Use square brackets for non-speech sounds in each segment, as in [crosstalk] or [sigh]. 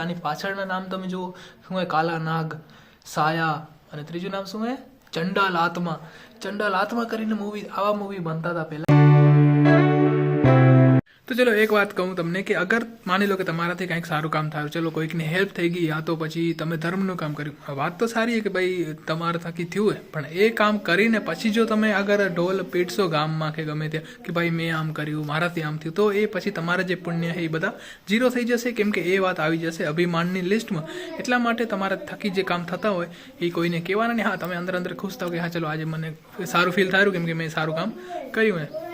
આની પાછળના નામ તમે જુઓ, શું હોય? કાલા નાગ, સાયા અને ત્રીજું નામ શું હોય? ચંડાલ આત્મા. ચંડાલ આત્મા કરીને મૂવી આવા મૂવી બનતા હતા પહેલા. તો ચલો એક વાત કહું તમને કે અગર માની લો કે તમારાથી કંઈક સારું કામ થયું, ચલો કોઈકને હેલ્પ થઈ ગઈ, યા તો પછી તમે ધર્મનું કામ કર્યું. વાત તો સારી કે ભાઈ તમારા થકી થયું હોય, પણ એ કામ કરીને પછી જો તમે અગર ઢોલ પીટશો ગામમાં કે ગમે ત્યાં, કે ભાઈ મેં આમ કર્યું, મારાથી આમ થયું, તો એ પછી તમારા જે પુણ્ય છે એ બધા ઝીરો થઈ જશે, કેમ કે એ વાત આવી જશે અભિમાનની લિસ્ટમાં. એટલા માટે તમારા થકી જે કામ થતા હોય, એ કોઈને કહેવાના નહીં. હા, તમે અંદર અંદર ખુશ થાવ કે હા, ચલો આજે મને સારું ફીલ થયું, કેમ કે મેં સારું કામ કર્યું હે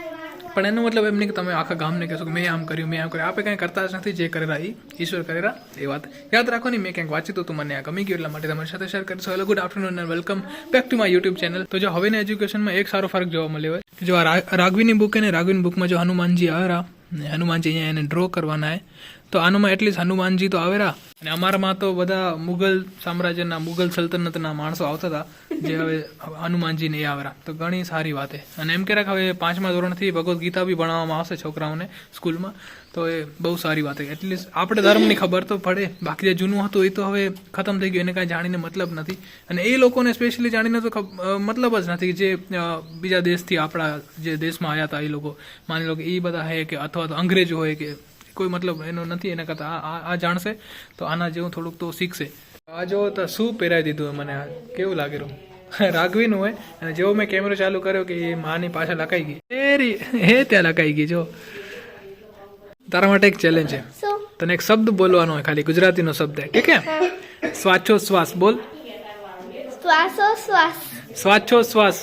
પણ એનો મતલબ એમ નહીં કે તમે આખા ગામને કહેશો કે મેં આમ કર્યું, મેં આમ કર્યું. આપણે કંઈ કરતા જ નથી, જે કરેલા એ ઈશ્વર કરેલા એ વાત. યાદ રાખો નહીં મેં ક્યાંક વાંચ્યું હતું, મને આ ગમી ગયું, એટલા માટે તમારી સાથે શેર કરીશું hello good afternoon and welcome back to my YouTube channel તો જો હવેના એજ્યુકેશનમાં એક સારો ફરક જોવા મળ્યો હોય જો આ રા- રાઘવીની બુક અને રાઘવીની બુકમાં જો હનુમાનજી આવેરા ને હનુમાનજી અહીંયા એને ડ્રો કરવાના હોય તો આનામાં એટલીસ્ટ હનુમાનજી તો આવેરા અને અમારામાં તો બધા મુગલ સામ્રાજ્યના મુગલ સલ્તનતના માણસો આવતા હતા. જે હવે હનુમાનજીને એ આવરા. તો ઘણી સારી વાત. અને એમ કે હવે પાંચમા ધોરણથી ભગવદ્ ગીતા બી ભણાવવામાં આવશે છોકરાઓને સ્કૂલમાં. તો એ બહુ સારી વાત. છે એટલીસ્ટ આપણે ધર્મની ખબર તો પડે. બાકી જે જૂનું હતું એ તો હવે ખતમ થઈ ગયું. એને કાંઈ જાણીને મતલબ નથી. અને એ લોકોને સ્પેશિયલી જાણીને તો મતલબ જ નથી જે બીજા દેશથી આપણા જે દેશમાં આવ્યા હતા એ લોકો. માની લો કે એ બધા હે કે અથવા તો અંગ્રેજો હોય કે કોઈ મતલબ એનો નથી એના કરતાં. આ, આ- જાણશે તો આના જેવું થોડુંક તો શીખશે. આ જો શું પહેરાવી દીધું મને? કેવું લાગેલું રાઘવીનું હોય. અને જેવો મેં કેમેરો ચાલુ કર્યો કે એ માની પાછળ લકાઈ ગઈ. એરી હે ત્યાં લકાઈ ગઈ જો. તારા માટે એક ચેલેન્જ છે. તને એક શબ્દ બોલવાનો હોય ખાલી ગુજરાતીનો શબ્દ ઠીક હે. સ્વાચો શ્વાસ બોલ. શ્વાસો શ્વાસ સ્વાચો શ્વાસ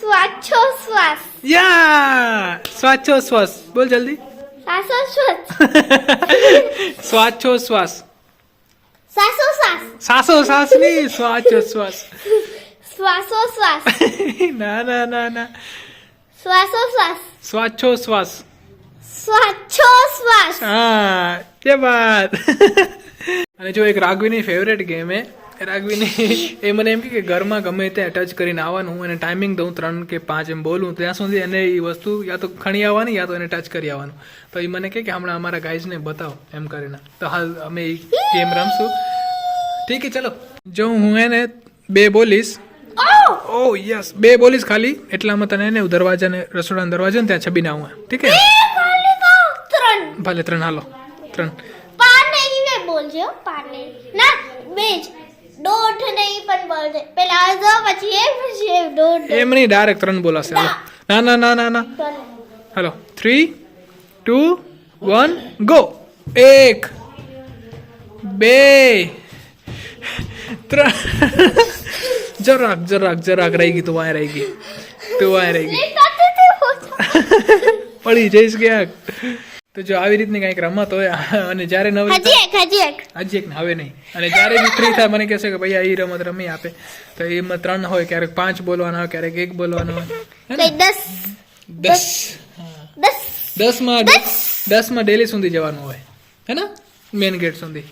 શ્વાસો શ્વાસ યા સ્વાચો શ્વાસ બોલ જલ્દી. શ્વાસો [laughs] શ્વાસ સ્વાચો શ્વાસ સાસો સાસ સાસો સાસની શ્વાસ શ્વાસો શ્વાસ [laughs] ના ના ના ના. શ્વાસો શ્વાસ. સ્વાચો શ્વાસ. શ્વાસો શ્વાસ. હા તે વાત. [laughs] અને જો એક રાઘવીની ફેવરેટ ગેમ હે. રાઘવીની [laughs] એ મને એમ કે ઘરમાં ગમે ત્યાં ટચ કરીને આવવાનું અને ટાઈમિંગ દઉં ત્રણ કે પાંચ એમ બોલું ત્યાં સુધી એને એ વસ્તુ યા તો ખણી આવવાની યા તો એને ટચ કરી આવવાનું. તો એ મને કહે કે હમણાં અમારા ગાઈઝને બતાવો એમ કરીને. તો હાલ અમે એ ગેમ રમશું. ઠીક છે ચલો. જો હું એને બે બોલીશ ઓ યસ બે બોલીશ ખાલી. એટલામાં તને એને દરવાજાને રસોડાના દરવાજા ને ત્યાં છબીને આવું ઠીક હે ત્રણ. ભલે ત્રણ હાલો. ત્રણ. પાર નહીં ને બોલજો પાર નહીં ના બે જ. દોઢ નહીં પણ બોલજે. પેલા જો પછી એ પછી એ દોઢ. એમ નહીં ડાયરેક્ટ ત્રણ બોલાશે. હાલો. ના ના ના ના ના. હાલો. થ્રી ટુ વન ગો એક. બે. [laughs] ત્રણ. [laughs] જરાક જરાક જરાક રહી ગઈ તું વાય રહી ગઈ. તું વાય રહી ગઈ. પડી જઈશ ક્યાંક? તો જો આવી રીતની કંઈક રમત હોય અને જ્યારે નવરી હજી એક હજી એક. હજી એક હવે નહીં. અને જ્યારે બી ફ્રી થાય મને કહેશે કે ભાઈ આ રમત રમી આપે. તો એમાં ત્રણ હોય ક્યારેક પાંચ બોલવાના હોય ક્યારેક એક બોલવાનો હોય. દસ. દસ. દસમાં દસમાં ડેલી સુધી જવાનું હોય. હે ને? મેન ગેટ સુધી.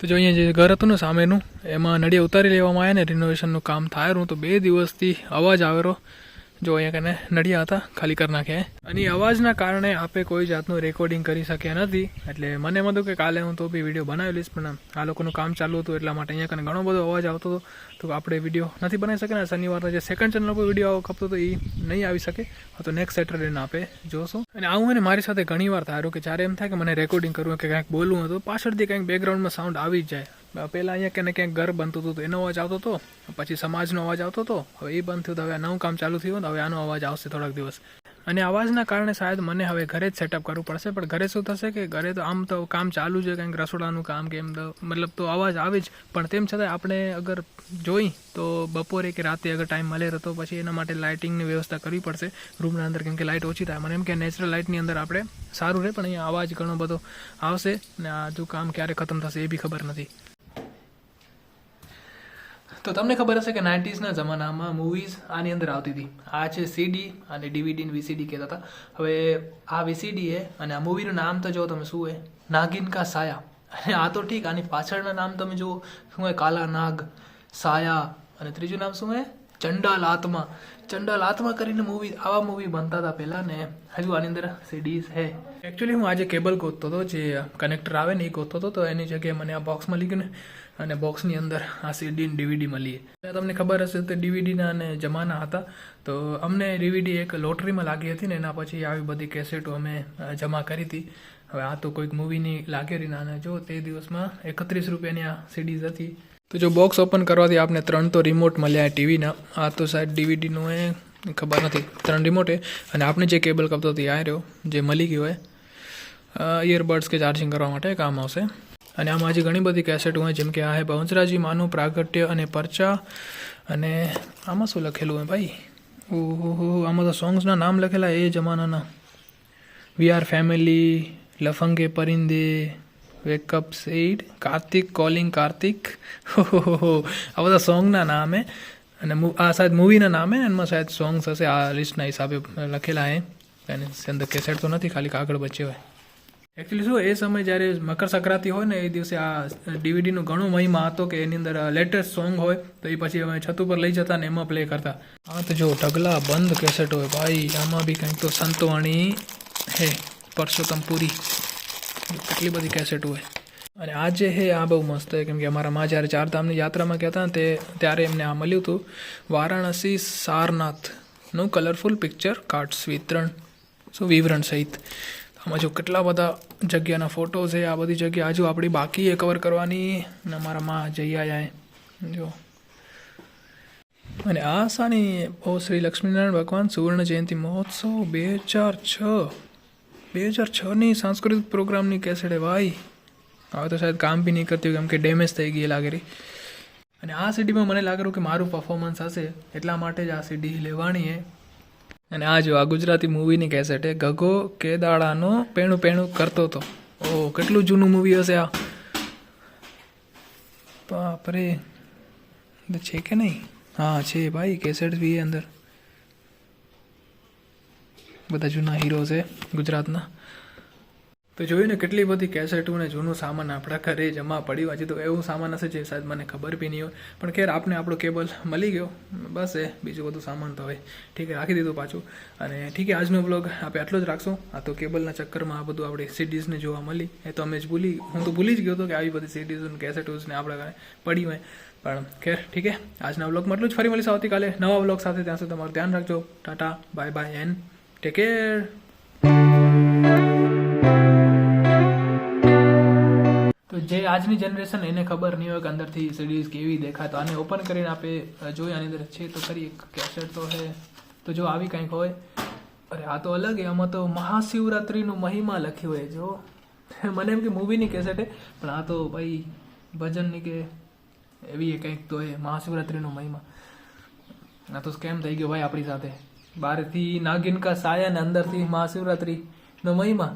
તો જો અહીંયા જે ઘર હતું ને સામેનું, એમાં નડિયા ઉતારી લેવામાં આવ્યા ને રિનોવેશનનું કામ થાય રહ્યું તો બે દિવસથી અવાજ આવેલો જો અહીંયા કને નડિયા હતા, ખાલી કરી નાખ્યા અને અવાજના કારણે આપણે કોઈ જાતનું રેકોર્ડિંગ કરી શક્યા નથી. એટલે મને એમ કે કાલે હું તો બી વીડિયો બનાવી લઈશ, પણ આ લોકોનું કામ ચાલુ હતું એટલા માટે અહીંયા કને ઘણો બધો અવાજ આવતો હતો. તો આપણે વીડિયો નથી બનાવી શકે ને શનિવારના જે સેકન્ડ ચેનલ પર વીડિયો ખપતો હતો એ નહીં આવી શકે. તો નેક્સ્ટ સેટરડેના આપે જોશું. અને આવું હોય મારી સાથે ઘણી વાર થયું કે જ્યારે એમ થાય કે મને રેકોર્ડિંગ કરવું કે કંઈક બોલવું હતું પાછળથી કંઈક બેકગ્રાઉન્ડમાં સાઉન્ડ આવી જ જાય. પહેલાં અહીંયા ક્યાંક ને ક્યાંક ઘર બનતું હતું એનો અવાજ આવતો હતો, પછી સમાજનો અવાજ આવતો હતો, હવે એ બંધ થયું તો હવે નવું કામ ચાલુ થયું હવે આનો અવાજ આવશે થોડાક દિવસ. અને અવાજના કારણે શાયદ મને હવે ઘરે જ સેટઅપ કરવું પડશે, પણ ઘરે શું થશે કે ઘરે તો આમ તો કામ ચાલુ છે, કંઈક રસોડાનું કામ કે એમ તો, મતલબ તો અવાજ આવે જ, પણ તેમ છતાં આપણે અગર જોઈ તો બપોરે કે રાતે અગર ટાઈમ મળે તો પછી એના માટે લાઇટિંગની વ્યવસ્થા કરવી પડશે, રૂમના અંદર કેમ કે લાઇટ ઓછી થાય. મને એમ કે નેચરલ લાઇટની અંદર આપણે સારું રહે, પણ અહીંયા અવાજ ઘણો બધો આવશે અને આ જો કામ ક્યારે ખતમ થશે એ બી ખબર નથી. તો તમને ખબર હશે કે નાઇન્ટીઝના જમાનામાં મૂવીઝ આની અંદર આવતી હતી. આ છે સીડી અને ડીવીડી ને વીસીડી કહેતા હતા. હવે આ વીસીડી એ અને આ મૂવીનું નામ તો જો તમે શું છે નાગિન કા સાયા. અને આ તો ઠીક, આની પાછળના નામ તમે જુઓ, શું હોય કાલા નાગ, સાયા અને ત્રીજું નામ શું છે ચંડાલ આત્મા. ચંડાલ આત્મા કરીને મૂવી આવા મૂવી બનતા હતા પહેલાં ને હજુ આની અંદર સીડીઝ હે એકચ્યુઅલી હું આજે કેબલ ગોતતો હતો, જે કનેક્ટર આવે ને એ ગોતતો હતો, તો એની જગ્યાએ મને આ બોક્સમાં લીધું ને. અને બોક્સની અંદર આ સીડી ડીવીડી મળી એટલે તમને ખબર હશે તો ડીવીડીના અને જમાના હતા. તો અમને ડીવીડી એક લોટરીમાં લાગી હતી ને એના પછી આવી બધી કેસેટો અમે જમા કરી હતી. હવે આ તો કોઈક મૂવીની લાગેલી અને જો તે દિવસમાં એકત્રીસ રૂપિયાની આ સીડીઝ હતી. તો જો બોક્સ ઓપન કરવાથી આપને ત્રણ તો રિમોટ મળ્યા ટીવીના આ તો સાહેબ ડીવીડીનું એ ખબર નથી. ત્રણ રિમોટ એ. અને આપણે જે કેબલ કપતો હતી આ રહ્યો, જે મળી ગયો હોય ઇયરબડ્સ કે ચાર્જિંગ કરવા માટે કામ આવશે. અને આમાં હજી ઘણી બધી કેસેટ હોય, જેમ કે આ હે બહુચરાજી માનું, પ્રાગટ્ય અને પરચા. અને આમાં શું લખેલું હોય ભાઈ? ઓહો આમાં તો સોંગ્સના નામ લખેલા એ જમાનાના. We are family Lafange, Parinde wake up Sid Kartik calling Kartik. હો આ બધા સોંગના નામે અને આ શાયદ મૂવીના નામે એમાં શાયદ સોંગ્સ હશે, આ લિસ્ટના હિસાબે લખેલા હે. એની અંદર કેસેટ તો નથી, ખાલી કાગળ બચ્યો હોય એકચ્યુઅલી શું, એ સમય જ્યારે મકર સંક્રાંતિ હોય ને, એ દિવસે આ ડીવીડીનો ઘણો મહિમા હતો કે એની અંદર લેટેસ્ટ સોંગ હોય, તો એ પછી અમે છત ઉપર લઈ જતા ને એમાં પ્લે કરતા. હા તો જો ઢગલા બંધ કેસેટ હોય, ભાઈ, આમાં બી કંઈક તો સંતવાણી હે, પરસોત્તમ પુરી. કેટલી બધી કેસેટ હોય. અને આ જે હે, આ બહુ મસ્ત છે કેમ કે અમારા મા જ્યારે ચારધામની યાત્રામાં ગયા હતા તે, ત્યારે એમને આ મળ્યું હતું, વારાણસી સારનાથનું કલરફુલ પિક્ચર કાર્ડ્સ વિતરણ, શું વિવરણ સહિત. આમાં જો કેટલા બધા જગ્યાના ફોટો છે, આ બધી જગ્યા હજુ આપણી બાકી એ કવર કરવાની. અને અમારા માં જઈ આવ્યા જો. અને આ સાની ઓ શ્રી લક્ષ્મીનારાયણ ભગવાન સુવર્ણ જયંતિ મહોત્સવ બે હજાર છ. બે હજાર છની સાંસ્કૃતિક પ્રોગ્રામની કેસેડે ભાઈ. હવે તો શાયદ કામ બી નહીં કરતી કેમ કે ડેમેજ થઈ ગઈ એ લાગે રહી. અને આ સીડીમાં મને લાગેલું કે મારું પરફોર્મન્સ હશે એટલા માટે જ આ સીડી લેવાની હે. અને આ જો આ ગુજરાતી મૂવીની કેસેટ એ ગગો કેદાળાનો પેણું પેણું કરતો હતો. ઓહ કેટલું જૂનું મૂવી હશે આ? બાપરે. છે કે નહીં? હા, છે ભાઈ કેસેટ બી અંદર. બધા જૂના હીરો છે ગુજરાતના. તો જોયું ને કેટલી બધી કેસેટો ને જૂનું સામાન આપણા ઘરે જમા પડ્યું હજી તો એવું સામાન હશે જે શાયદ મને ખબર બી નહીં હોય. પણ ખેર, આપને આપણો કેબલ મળી ગયો. બસ એ, બીજું બધું સામાન તો હવે ઠીક રાખી દીધું પાછું. અને ઠીક આજનો બ્લોગ આપણે આટલો જ રાખશું. આ તો કેબલના ચક્કરમાં આ બધું આપણે સીડીઝને જોવા મળી. એ તો અમે જ ભૂલી, હું તો ભૂલી જ ગયો હતો કે આવી બધી સીડીઝ અને કેસેટોઝ ને આપણા ઘરે પડી હોય. પણ ખેર, ઠીક છે આજના બ્લોગમાં એટલું જ. ફરી મળીશું આવતીકાલે નવા બ્લોગ સાથે. ત્યાં સુધી તમારું ધ્યાન રાખજો. Tata bye bye and take care. આજની જનરેશન એને ખબર નહીં હોય કે અંદરથી સીડીઝ કેવી દેખાય. તો આને ઓપન કરીને આપે અ, જોઈએ આની અંદર છે તો ખરી. એક કેસેટ તો હે. તો જો આવી કંઈક હોય. અરે આ તો અલગ આમાં તો મહાશિવરાત્રિનું મહિમા લખ્યું હોય જો [laughs] મને એમ કે મૂવીની કેસેટ પણ આ તો ભાઈ ભજનની કે એવી એ કંઈક તો એ મહાશિવરાત્રિનો મહિમા. આ તો સ્કેમ થઈ ગયો ભાઈ આપણી સાથે. બહારથી નાગિન કા સાયા ને અંદરથી મહાશિવરાત્રિનો મહિમા.